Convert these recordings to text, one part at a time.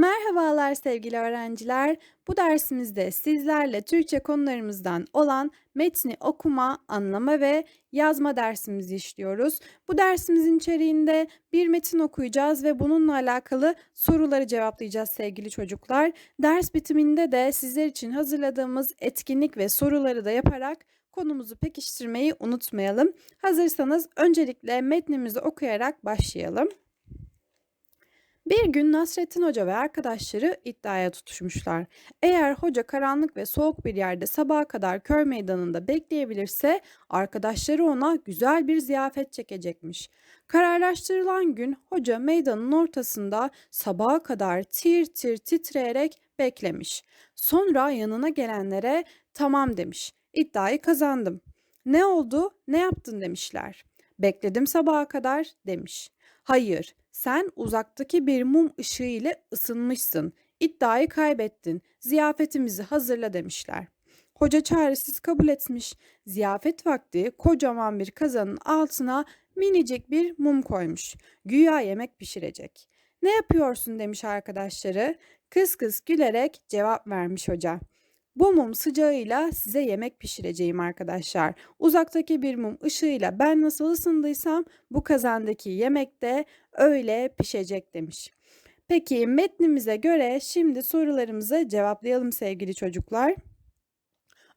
Merhabalar sevgili öğrenciler. Bu dersimizde sizlerle Türkçe konularımızdan olan metni okuma, anlama ve yazma dersimizi işliyoruz. Bu dersimizin içeriğinde bir metin okuyacağız ve bununla alakalı soruları cevaplayacağız sevgili çocuklar. Ders bitiminde de sizler için hazırladığımız etkinlik ve soruları da yaparak konumuzu pekiştirmeyi unutmayalım. Hazırsanız öncelikle metnimizi okuyarak başlayalım. Bir gün Nasrettin Hoca ve arkadaşları iddiaya tutuşmuşlar. Eğer hoca karanlık ve soğuk bir yerde sabaha kadar köy meydanında bekleyebilirse arkadaşları ona güzel bir ziyafet çekecekmiş. Kararlaştırılan gün hoca meydanın ortasında sabaha kadar tir tir titreyerek beklemiş. Sonra yanına gelenlere tamam demiş. İddiayı kazandım. Ne oldu, ne yaptın demişler. Bekledim sabaha kadar demiş. Hayır, sen uzaktaki bir mum ışığı ile ısınmışsın. İddiayı kaybettin. Ziyafetimizi hazırla demişler. Hoca çaresiz kabul etmiş. Ziyafet vakti kocaman bir kazanın altına minicik bir mum koymuş. Güya yemek pişirecek. Ne yapıyorsun demiş arkadaşları. Kıs kıs gülerek cevap vermiş hoca. Bu mum sıcağıyla size yemek pişireceğim arkadaşlar. Uzaktaki bir mum ışığıyla ben nasıl ısındıysam bu kazandaki yemek de öyle pişecek demiş. Peki metnimize göre şimdi sorularımızı cevaplayalım sevgili çocuklar.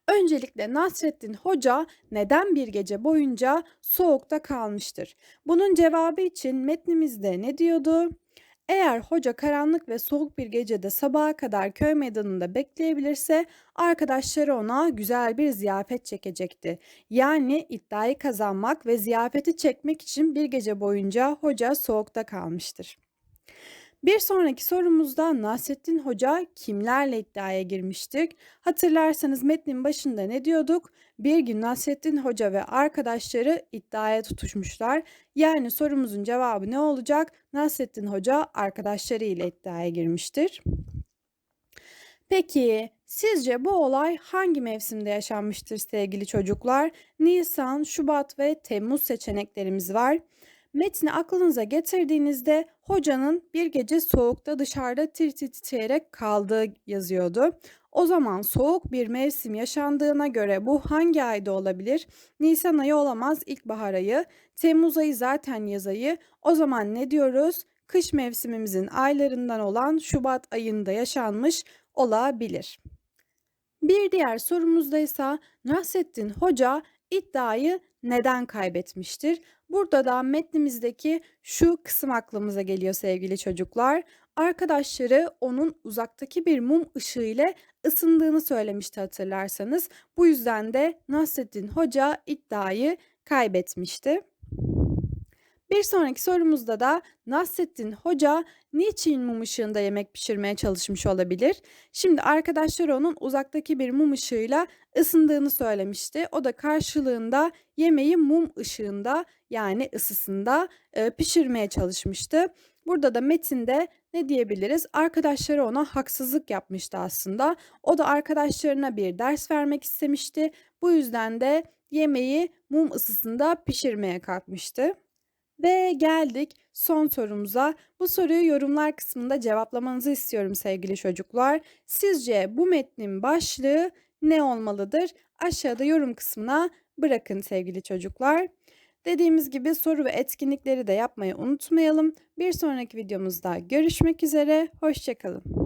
Öncelikle Nasrettin Hoca neden bir gece boyunca soğukta kalmıştır? Bunun cevabı için metnimizde ne diyordu? Eğer hoca karanlık ve soğuk bir gecede sabaha kadar köy meydanında bekleyebilirse arkadaşları ona güzel bir ziyafet çekecekti. Yani iddiayı kazanmak ve ziyafeti çekmek için bir gece boyunca hoca soğukta kalmıştır. Bir sonraki sorumuzda Nasrettin Hoca kimlerle iddiaya girmiştik? Hatırlarsanız metnin başında ne diyorduk? Bir gün Nasrettin Hoca ve arkadaşları iddiaya tutuşmuşlar. Yani sorumuzun cevabı ne olacak? Nasrettin Hoca arkadaşları ile iddiaya girmiştir. Peki sizce bu olay hangi mevsimde yaşanmıştır sevgili çocuklar? Nisan, Şubat ve Temmuz seçeneklerimiz var. Metni aklınıza getirdiğinizde hocanın bir gece soğukta dışarıda tir titreyerek kaldığı yazıyordu. O zaman soğuk bir mevsim yaşandığına göre bu hangi ayda olabilir? Nisan ayı olamaz, ilkbahar ayı. Temmuz ayı zaten yaz ayı. O zaman ne diyoruz? Kış mevsimimizin aylarından olan Şubat ayında yaşanmış olabilir. Bir diğer sorumuzda ise Nasrettin Hoca iddiayı neden kaybetmiştir? Burada da metnimizdeki şu kısım aklımıza geliyor sevgili çocuklar. Arkadaşları onun uzaktaki bir mum ışığı ile ısındığını söylemişti hatırlarsanız. Bu yüzden de Nasreddin Hoca iddiayı kaybetmişti. Bir sonraki sorumuzda da Nasrettin Hoca niçin mum ışığında yemek pişirmeye çalışmış olabilir? Şimdi arkadaşlar onun uzaktaki bir mum ışığıyla ısındığını söylemişti. O da karşılığında yemeği mum ışığında yani ısısında e, pişirmeye çalışmıştı. Burada da metinde ne diyebiliriz? Arkadaşları ona haksızlık yapmıştı aslında. O da arkadaşlarına bir ders vermek istemişti. Bu yüzden de yemeği mum ısısında pişirmeye kalkmıştı. Ve geldik son sorumuza. Bu soruyu yorumlar kısmında cevaplamanızı istiyorum sevgili çocuklar. Sizce bu metnin başlığı ne olmalıdır? Aşağıda yorum kısmına bırakın sevgili çocuklar. Dediğimiz gibi soru ve etkinlikleri de yapmayı unutmayalım. Bir sonraki videomuzda görüşmek üzere. Hoşçakalın.